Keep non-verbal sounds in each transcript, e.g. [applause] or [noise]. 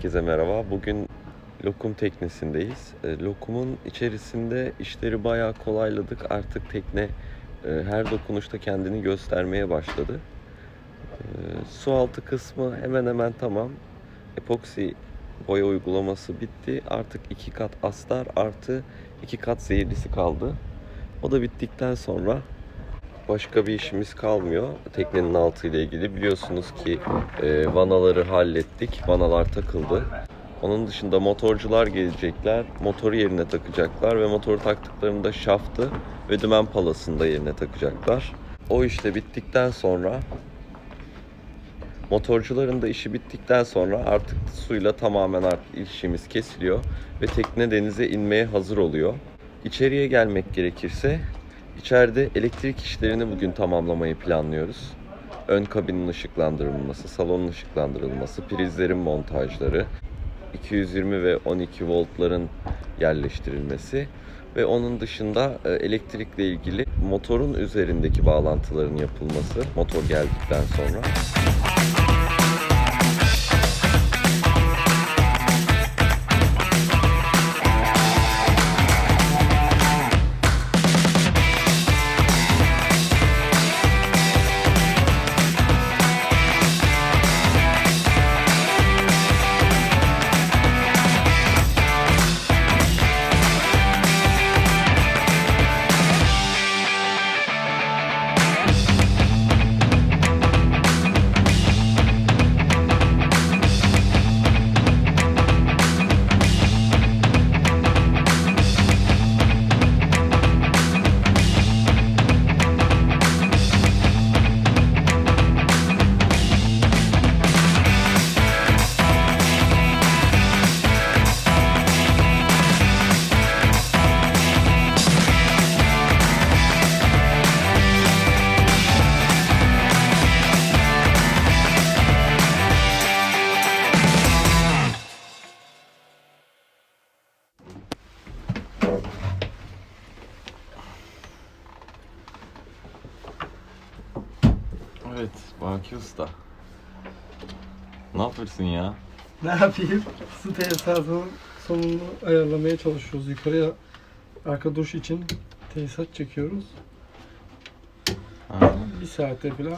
Herkese merhaba. Bugün lokum teknesindeyiz. E, Lokumun içerisinde işleri bayağı kolayladık. Artık tekne e, her dokunuşta kendini göstermeye başladı. E, Su altı kısmı hemen hemen tamam. Epoksi boya uygulaması bitti. Artık iki kat astar artı iki kat zehirlisi kaldı. O da bittikten sonra başka bir işimiz kalmıyor teknenin altı ile ilgili. Biliyorsunuz ki e, vanaları hallettik. Vanalar takıldı. Onun dışında motorcular gelecekler. Motoru yerine takacaklar ve motoru taktıklarında şaftı ve dümen palasını da yerine takacaklar. O işte bittikten sonra motorcuların da işi bittikten sonra artık suyla tamamen artık işimiz kesiliyor ve tekne denize inmeye hazır oluyor. İçeriye gelmek gerekirse içeride elektrik işlerini bugün tamamlamayı planlıyoruz. Ön kabinin ışıklandırılması, salonun ışıklandırılması, prizlerin montajları, 220 ve 12 voltların yerleştirilmesi ve onun dışında e, elektrikle ilgili motorun üzerindeki bağlantıların yapılması motor geldikten sonra. Yapıyorsun ya? Ne yapayım? Su tesisatının sonunu ayarlamaya çalışıyoruz. Yukarıya arka duş için tesisat çekiyoruz. Ha, Bir saate falan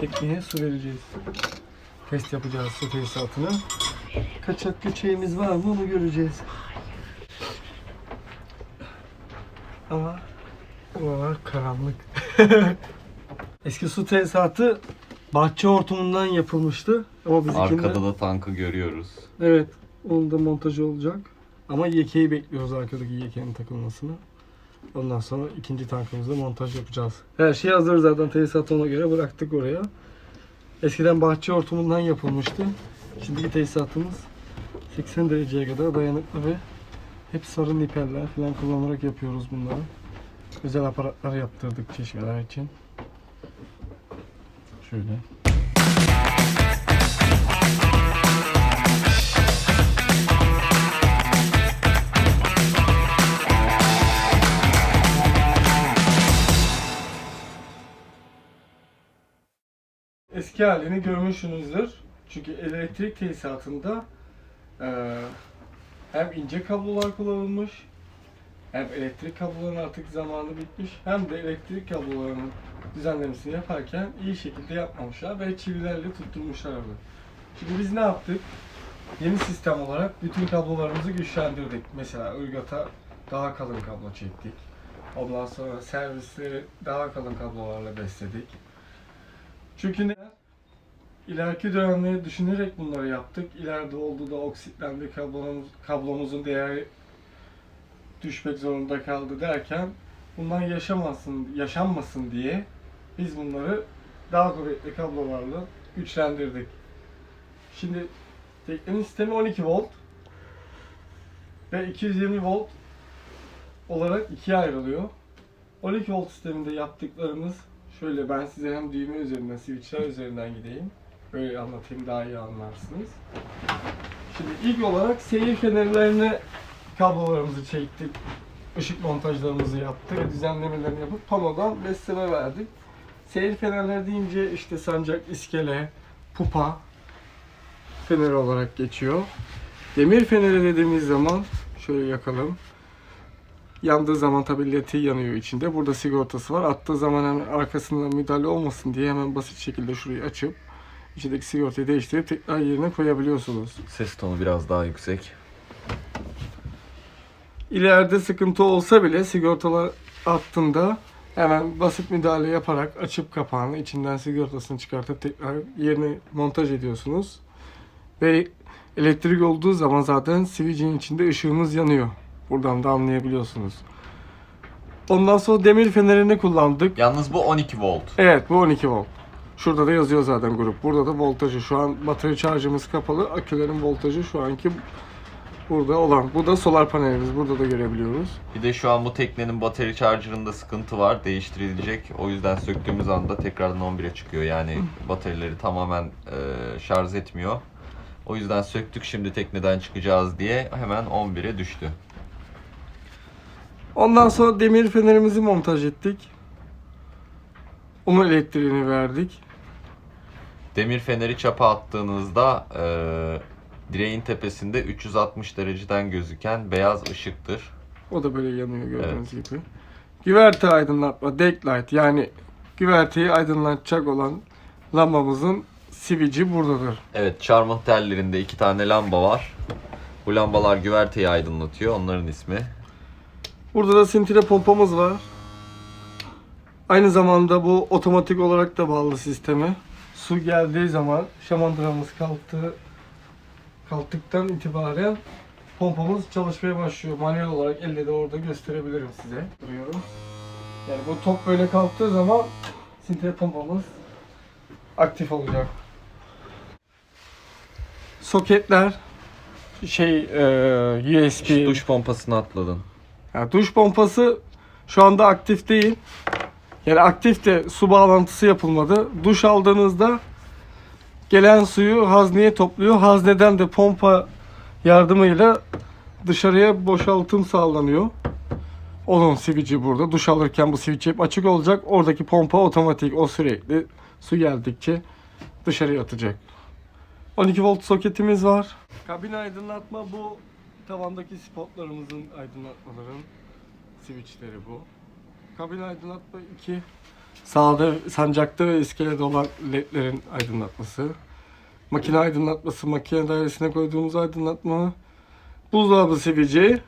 tekneye su vereceğiz. Test yapacağız su tesisatını. Kaçak göçeğimiz var mı onu göreceğiz. Ama buralar karanlık. [laughs] Eski su tesisatı bahçe hortumundan yapılmıştı. Ama bizimkinde... Arkada da tankı görüyoruz. Evet, onun da montajı olacak. Ama yekeyi bekliyoruz arkadaki yekenin takılmasını. Ondan sonra ikinci tankımızda montaj yapacağız. Her şey hazır zaten tesisatı ona göre bıraktık oraya. Eskiden bahçe hortumundan yapılmıştı. Şimdiki tesisatımız 80 dereceye kadar dayanıklı ve hep sarı nipeller falan kullanarak yapıyoruz bunları. Özel aparatlar yaptırdık çeşmeler için. Şöyle. Eski halini görmüşsünüzdür. Çünkü elektrik tesisatında eee, hem ince kablolar kullanılmış, hem elektrik kablolarının artık zamanı bitmiş, hem de elektrik kablolarının düzenlemesini yaparken iyi şekilde yapmamışlar ve çivilerle tutturmuşlar orada. Şimdi biz ne yaptık? Yeni sistem olarak bütün kablolarımızı güçlendirdik. Mesela ırgata daha kalın kablo çektik. Ondan sonra servisleri daha kalın kablolarla besledik. Çünkü ne? İleriki dönemleri düşünerek bunları yaptık. İleride oldu da oksitlendi kablomuz, kablomuzun değeri düşmek zorunda kaldı derken bundan yaşamasın, yaşanmasın diye biz bunları daha kuvvetli kablolarla güçlendirdik. Şimdi teknenin sistemi 12 volt ve 220 volt olarak ikiye ayrılıyor. 12 volt sisteminde yaptıklarımız şöyle ben size hem düğme üzerinden, switchler üzerinden gideyim. Böyle anlatayım daha iyi anlarsınız. Şimdi ilk olarak seyir fenerlerine kablolarımızı çektik. Işık montajlarımızı yaptık. Düzenlemelerini yapıp panodan besleme verdik. Seyir fenerleri deyince işte sancak, iskele, pupa, feneri olarak geçiyor. Demir feneri dediğimiz zaman şöyle yakalım. Yandığı zaman tabii leti yanıyor içinde. Burada sigortası var. Attığı zaman hemen arkasında müdahale olmasın diye hemen basit şekilde şurayı açıp içindeki sigortayı değiştirip tekrar yerine koyabiliyorsunuz. Ses tonu biraz daha yüksek. İleride sıkıntı olsa bile sigortalar attığında hemen basit müdahale yaparak açıp kapağını içinden sigortasını çıkartıp tekrar yerine montaj ediyorsunuz. Ve elektrik olduğu zaman zaten sivilcenin içinde ışığımız yanıyor. Buradan da anlayabiliyorsunuz. Ondan sonra demir fenerini kullandık. Yalnız bu 12 volt. Evet bu 12 volt. Şurada da yazıyor zaten grup. Burada da voltajı. Şu an batarya şarjımız kapalı. Akülerin voltajı şu anki burada olan. Bu da solar panelimiz. Burada da görebiliyoruz. Bir de şu an bu teknenin bateri charger'ında sıkıntı var. Değiştirilecek. O yüzden söktüğümüz anda tekrardan 11'e çıkıyor. Yani bataryaları tamamen e, şarj etmiyor. O yüzden söktük şimdi tekneden çıkacağız diye hemen 11'e düştü. Ondan sonra demir fenerimizi montaj ettik. Onun elektriğini verdik. Demir feneri çapa attığınızda e, direğin tepesinde 360 dereceden gözüken beyaz ışıktır. O da böyle yanıyor gördüğünüz gibi. Güverte aydınlatma, decklight yani güverteyi aydınlatacak olan lambamızın sivici buradadır. Evet, Charmant tellerinde iki tane lamba var. Bu lambalar güverteyi aydınlatıyor. Onların ismi. Burada da sintile pompamız var. Aynı zamanda bu otomatik olarak da bağlı sisteme. Su geldiği zaman şamandıramız kalktı kalktıktan itibaren pompamız çalışmaya başlıyor. Manuel olarak elle de orada gösterebilirim size. Duruyorum. Yani bu top böyle kalktığı zaman sintile pompamız aktif olacak. Soketler şey e, USB Duş pompasını atladın. ya duş pompası şu anda aktif değil. Yani aktif de su bağlantısı yapılmadı. Duş aldığınızda gelen suyu hazneye topluyor. Hazneden de pompa yardımıyla dışarıya boşaltım sağlanıyor. Onun sivici burada. Duş alırken bu sivic hep açık olacak. Oradaki pompa otomatik. O sürekli su geldikçe dışarıya atacak. 12 volt soketimiz var. Kabin aydınlatma bu tavandaki spotlarımızın aydınlatmaların switchleri bu. Kabin aydınlatma 2. Sağda sancakta ve iskelede olan ledlerin aydınlatması. Makine aydınlatması, makine dairesine koyduğumuz aydınlatma. Buzdolabı sivici.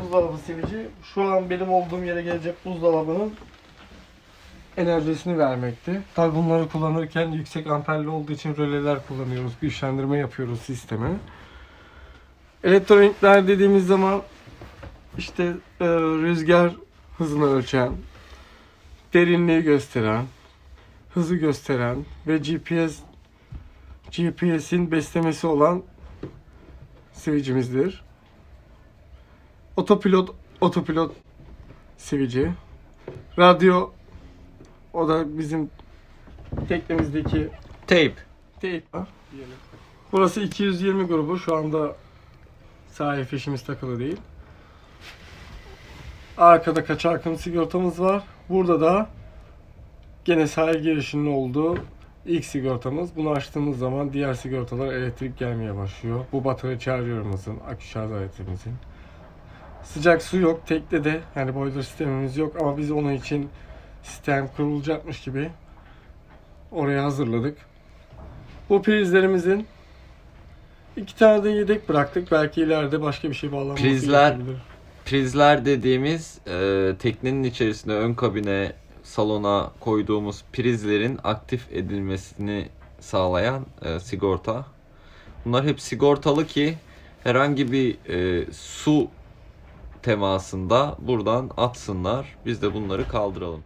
Buzdolabı sivici. Şu an benim olduğum yere gelecek buzdolabının enerjisini vermekte. Tabi bunları kullanırken yüksek amperli olduğu için röleler kullanıyoruz. Güçlendirme yapıyoruz sisteme. Elektronikler dediğimiz zaman işte e, rüzgar hızını ölçen, derinliği gösteren, hızı gösteren ve GPS GPS'in beslemesi olan switch'imizdir. Otopilot otopilot switch'i. Radyo o da bizim teknemizdeki Tape. Tape. Burası 220 grubu. Şu anda sahil fişimiz takılı değil. Arkada kaçak akım sigortamız var. Burada da gene sahil girişinin olduğu ilk sigortamız. Bunu açtığımız zaman diğer sigortalar elektrik gelmeye başlıyor. Bu batarya charger'ımızın, akü şarj aletimizin. Sıcak su yok teknede. Yani boiler sistemimiz yok ama biz onun için sistem kurulacakmış gibi oraya hazırladık. Bu prizlerimizin iki tane de yedek bıraktık. Belki ileride başka bir şey bağlanması Prizler- gerekebilir. Prizler dediğimiz e, teknenin içerisinde ön kabine, salona koyduğumuz prizlerin aktif edilmesini sağlayan e, sigorta. Bunlar hep sigortalı ki herhangi bir e, su temasında buradan atsınlar. Biz de bunları kaldıralım.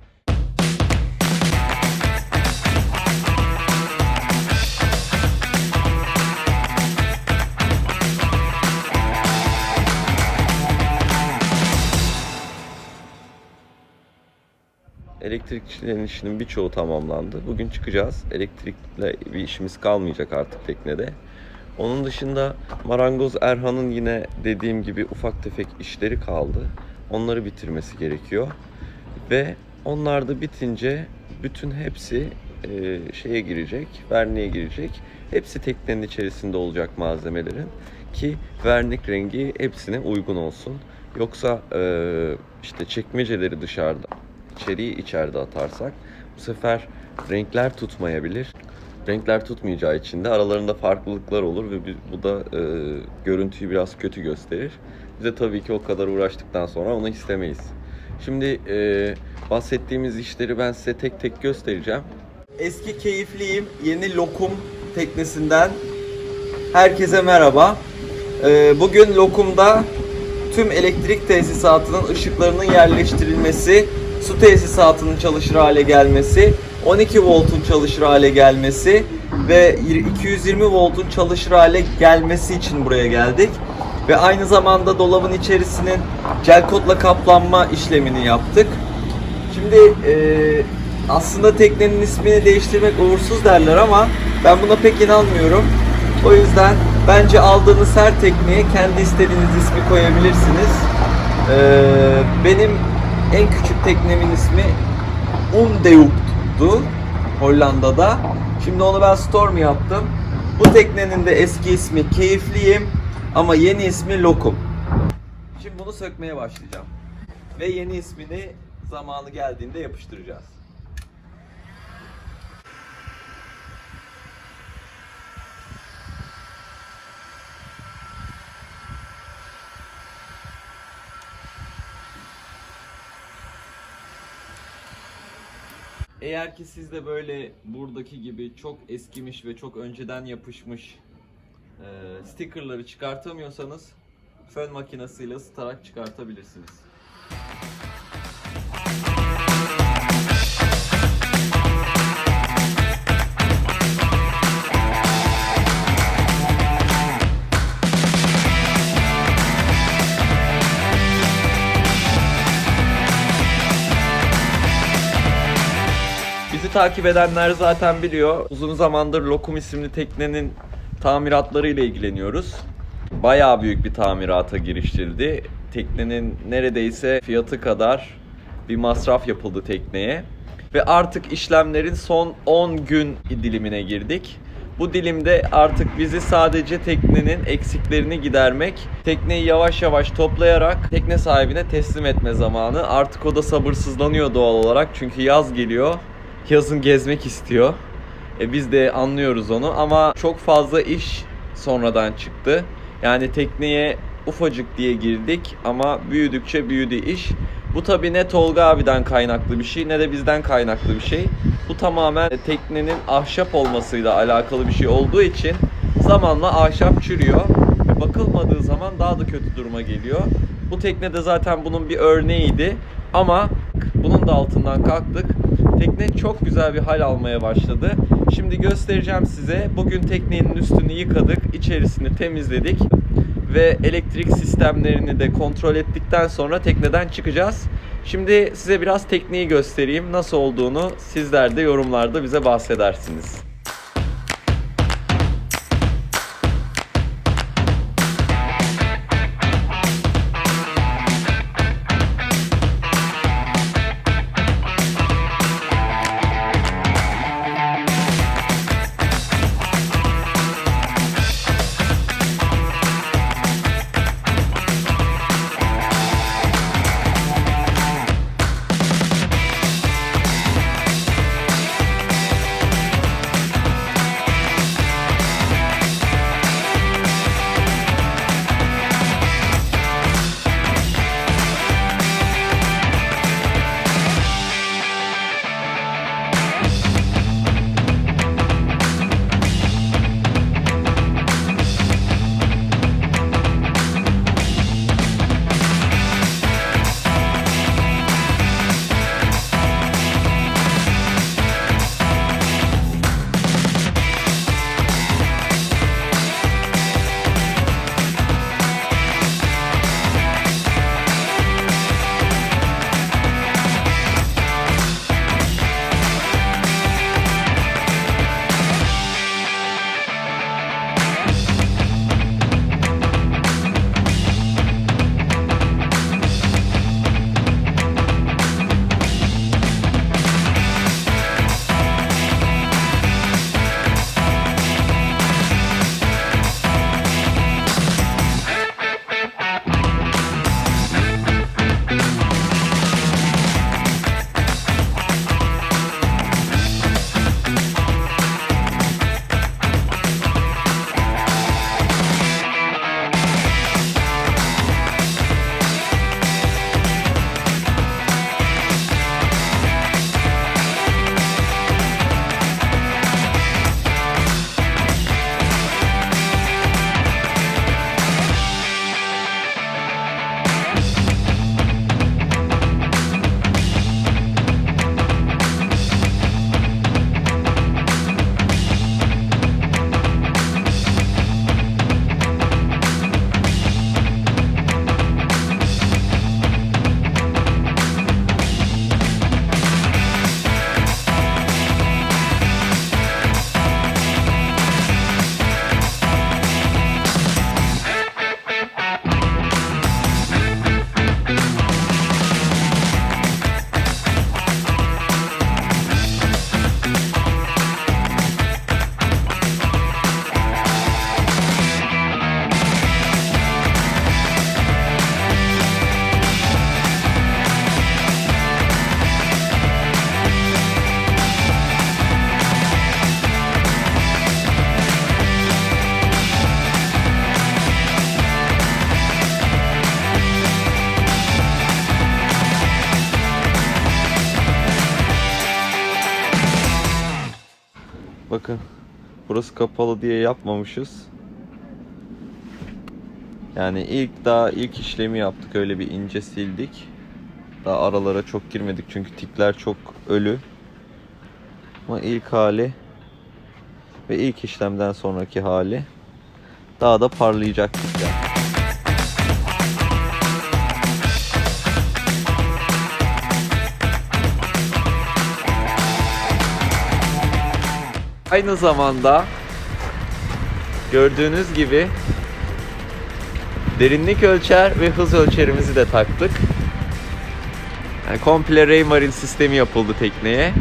Elektrikçilerin işinin birçoğu tamamlandı. Bugün çıkacağız. Elektrikle bir işimiz kalmayacak artık teknede. Onun dışında marangoz Erhan'ın yine dediğim gibi ufak tefek işleri kaldı. Onları bitirmesi gerekiyor. Ve onlar da bitince bütün hepsi e, şeye girecek, verniğe girecek. Hepsi teknenin içerisinde olacak malzemelerin ki vernik rengi hepsine uygun olsun. Yoksa e, işte çekmeceleri dışarıda, içeriği içeride atarsak bu sefer renkler tutmayabilir. Renkler tutmayacağı için de aralarında farklılıklar olur ve bu da e, görüntüyü biraz kötü gösterir. Biz de tabii ki o kadar uğraştıktan sonra onu istemeyiz. Şimdi e, bahsettiğimiz işleri ben size tek tek göstereceğim. Eski keyifliyim yeni lokum teknesinden herkese merhaba. Ee, bugün lokumda tüm elektrik tesisatının ışıklarının yerleştirilmesi, su tesisatının çalışır hale gelmesi, 12 voltun çalışır hale gelmesi ve 220 voltun çalışır hale gelmesi için buraya geldik. Ve aynı zamanda dolabın içerisinin gel kodla kaplanma işlemini yaptık. Şimdi eee, aslında teknenin ismini değiştirmek uğursuz derler ama ben buna pek inanmıyorum. O yüzden bence aldığınız her tekneye kendi istediğiniz ismi koyabilirsiniz. Eee, benim en küçük teknemin ismi Undeuk'tu Hollanda'da. Şimdi onu ben Storm yaptım. Bu teknenin de eski ismi Keyifliyim ama yeni ismi Lokum. Şimdi bunu sökmeye başlayacağım. Ve yeni ismini zamanı geldiğinde yapıştıracağız. Eğer ki siz de böyle buradaki gibi çok eskimiş ve çok önceden yapışmış e, stickerları çıkartamıyorsanız fön makinesiyle ısıtarak çıkartabilirsiniz. Takip edenler zaten biliyor. Uzun zamandır Lokum isimli teknenin tamiratlarıyla ilgileniyoruz. Bayağı büyük bir tamirata girişildi. Teknenin neredeyse fiyatı kadar bir masraf yapıldı tekneye. Ve artık işlemlerin son 10 gün dilimine girdik. Bu dilimde artık bizi sadece teknenin eksiklerini gidermek, tekneyi yavaş yavaş toplayarak tekne sahibine teslim etme zamanı. Artık o da sabırsızlanıyor doğal olarak çünkü yaz geliyor. Yazın gezmek istiyor. E biz de anlıyoruz onu ama çok fazla iş sonradan çıktı. Yani tekneye ufacık diye girdik ama büyüdükçe büyüdü iş. Bu tabi ne Tolga abiden kaynaklı bir şey ne de bizden kaynaklı bir şey. Bu tamamen teknenin ahşap olmasıyla alakalı bir şey olduğu için zamanla ahşap çürüyor ve bakılmadığı zaman daha da kötü duruma geliyor. Bu tekne de zaten bunun bir örneğiydi ama bunun da altından kalktık. Tekne çok güzel bir hal almaya başladı. Şimdi göstereceğim size. Bugün teknenin üstünü yıkadık, içerisini temizledik ve elektrik sistemlerini de kontrol ettikten sonra tekneden çıkacağız. Şimdi size biraz tekneyi göstereyim. Nasıl olduğunu sizler de yorumlarda bize bahsedersiniz. Bakın burası kapalı diye yapmamışız. Yani ilk daha ilk işlemi yaptık öyle bir ince sildik. Daha aralara çok girmedik çünkü tipler çok ölü. Ama ilk hali ve ilk işlemden sonraki hali daha da parlayacak tipler. Aynı zamanda gördüğünüz gibi derinlik ölçer ve hız ölçerimizi de taktık. Yani komple Raymarine sistemi yapıldı tekneye.